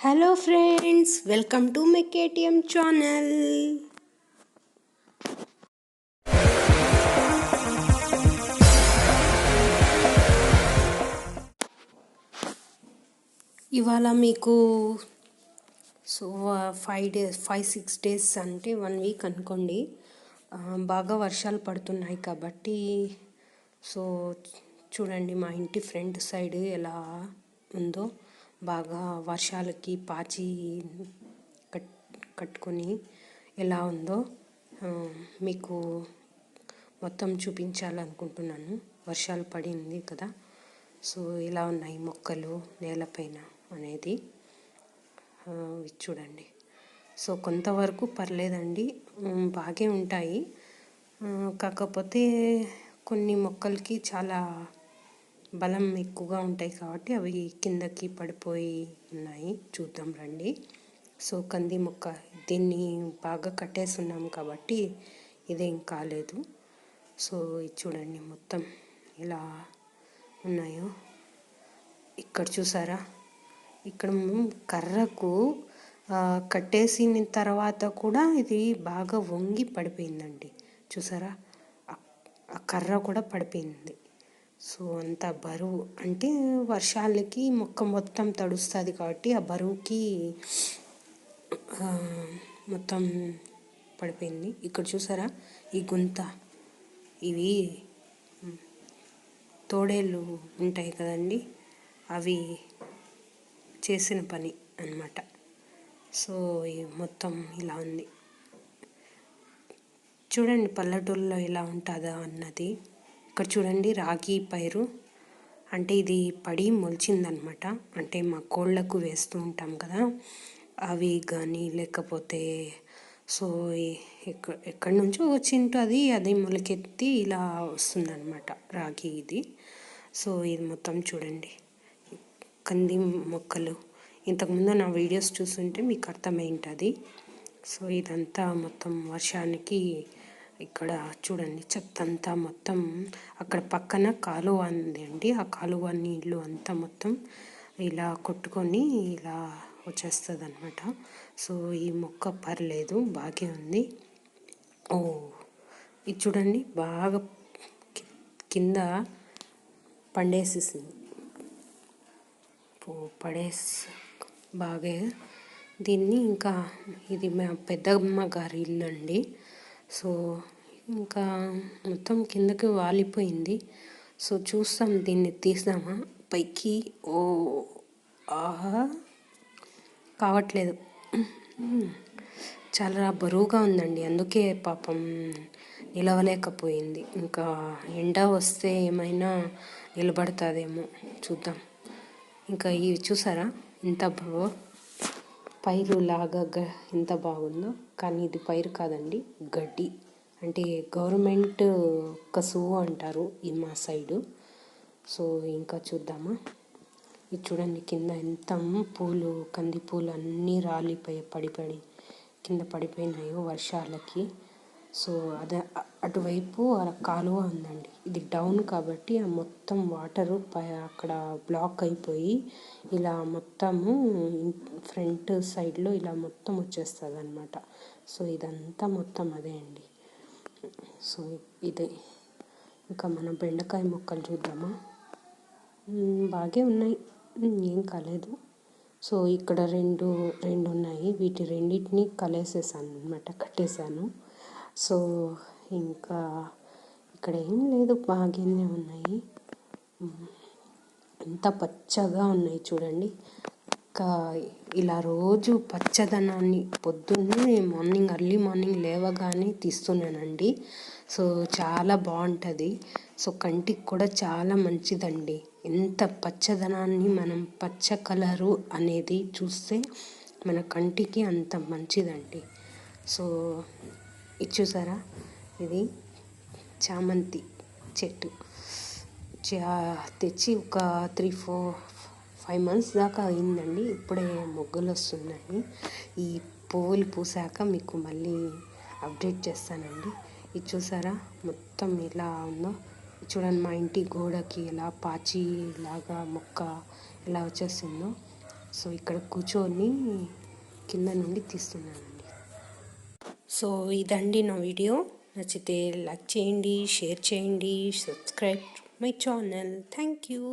Hello friends welcome to my KTM channel ఇవాళ మీకు so five days five six days అంటే one week అనుకోండి. బాగా వర్షాలు పడుతున్నాయి కాబట్టి సో చూడండి మా ఇంటి ఫ్రంట్ సైడ్ ఎలా ఉందో. బాగా వర్షాలకి పాచి కట్ కట్టుకొని ఎలా ఉందో మీకు మొత్తం చూపించాలనుకుంటున్నాను. వర్షాలు పడింది కదా. సో ఎలా ఉన్నాయి మొక్కలు నేలపైన అనేది చూడండి. సో కొంతవరకు పర్లేదండి. బాగే ఉంటాయి. కాకపోతే కొన్ని మొక్కలకి చాలా బలం ఎక్కువగా ఉంటాయి కాబట్టి అవి కిందకి పడిపోయి ఉన్నాయి. చూద్దాం రండి. సో కంది మొక్క దీన్ని బాగా కట్టేస్తున్నాం కాబట్టి ఇదేం కాలేదు. సో ఇది చూడండి మొత్తం ఇలా ఉన్నాయో. ఇక్కడ చూసారా? ఇక్కడ కర్రకు కట్టేసిన తర్వాత కూడా ఇది బాగా వంగి పడిపోయిందండి. చూసారా? ఆ కర్ర కూడా పడిపోయింది. సో అంత బరువు అంటే వర్షాలకి మొక్క మొత్తం తడుస్తుంది కాబట్టి ఆ బరువుకి మొత్తం పడిపోయింది. ఇక్కడ చూసారా? ఈ గుంత. ఇవి తోడేళ్ళు ఉంటాయి కదండి. అవి చేసిన పని అన్నమాట. సో ఈ మొత్తం ఇలా ఉంది. చూడండి పల్లెటూరులో ఎలా ఉంటుందా అన్నది. ఇక్కడ చూడండి రాగి పైరు. అంటే ఇది పడి మొలిచిందనమాట. అంటే మా కోళ్ళకు వేస్తూ ఉంటాం కదా. అవి కానీ లేకపోతే సో ఎక్క ఎక్కడి నుంచో వచ్చింటో అది అది మొలకెత్తి ఇలా వస్తుందన్నమాట రాగి ఇది. సో ఇది మొత్తం చూడండి కంది మొక్కలు. ఇంతకుముందు నా వీడియోస్ చూస్తుంటే మీకు అర్థమై ఉంటుంది సో ఇదంతా మొత్తం వర్షానికి ఇక్కడ చూడండి చెత్త అంతా మొత్తం అక్కడ పక్కన కాలువ ఉంది అండి. ఆ కాలువ నీళ్ళు అంతా మొత్తం ఇలా కొట్టుకొని ఇలా వచ్చేస్తుంది అనమాట సో ఈ మొక్క పర్లేదు బాగే ఉంది. ఓ ఇది చూడండి బాగా కింద పండేసేసింది. పడేసి పడేస్ బాగా. దీన్ని ఇంకా ఇది మా పెద్దమ్మ గారి ఇల్లు అండి. సో ఇంకా మొత్తం కిందకి వాలిపోయింది. సో చూస్తాం దీన్ని తీస్తామా? పైకి ఓ ఆహా కావట్లేదు. చాలా బరువుగా ఉందండి. అందుకే పాపం నిలవలేకపోయింది. ఇంకా ఎండ వస్తే ఏమైనా నిలబడుతుందేమో చూద్దాం. ఇంకా ఇవి చూసారా? ఇంత బాగో పైరు లాగా గ ఎంత బాగుందో. కానీ ఇది పైరు కాదండి గడ్డి. అంటే గవర్నమెంట్ కసువు అంటారు ఈ మా సైడు. సో ఇంకా చూద్దామా. ఇది చూడండి కింద ఎంత పూలు కంది పూలు అన్నీ రాలిపోయి పడిపడి కింద పడిపోయినాయో వర్షాలకి. సో అదే అటువైపు కాలువ ఉందండి. ఇది డౌన్ కాబట్టి ఆ మొత్తం వాటరు పై అక్కడ బ్లాక్ అయిపోయి ఇలా మొత్తము ఫ్రంట్ సైడ్లో ఇలా మొత్తం వచ్చేస్తుంది అనమాట సో ఇదంతా మొత్తం అదే అండి. సో ఇదే. ఇంకా మనం బెండకాయ మొక్కలు చూద్దామా? బాగే ఉన్నాయి. ఏం కాలేదు. సో ఇక్కడ రెండు రెండు ఉన్నాయి. వీటి రెండింటిని కలేసేసాను అనమాట కట్టేశాను సో ఇంకా ఇక్కడ ఏం లేదు బాగానే ఉన్నాయి. ఎంత పచ్చగా ఉన్నాయి చూడండి. ఇంకా ఇలా రోజు పచ్చదనాన్ని పొద్దున్నే మార్నింగ్ అర్లీ మార్నింగ్ లేవగానే తీస్తున్నానండి. సో చాలా బాగుంటుంది. సో కంటికి కూడా చాలా మంచిదండి. ఎంత పచ్చదనాన్ని మనం పచ్చ కలరు అనేది చూస్తే మన కంటికి అంత మంచిదండి. సో ఇది చూసారా? ఇది చామంతి చెట్టు. చా- తెచ్చి ఒక త్రీ ఫోర్ ఫైవ్ మంత్స్ దాకా అయిందండి. ఇప్పుడే మొగ్గలు వస్తున్నాయి. ఈ పువ్వులు పూసాక మీకు మళ్ళీ అప్డేట్ చేస్తానండి. ఇది చూసారా? మొత్తం ఎలా ఉందో. చూడండి మా ఇంటి గోడకి ఎలా పాచి లాగా మొక్క ఎలా వచ్చేసిందో సో ఇక్కడ కూర్చొని కింద నుండి తీస్తున్నాను. సో ఇదండి నా వీడియో. నచ్చితే లైక్ చేయండి షేర్ చేయండి subscribe my channel. Thank you.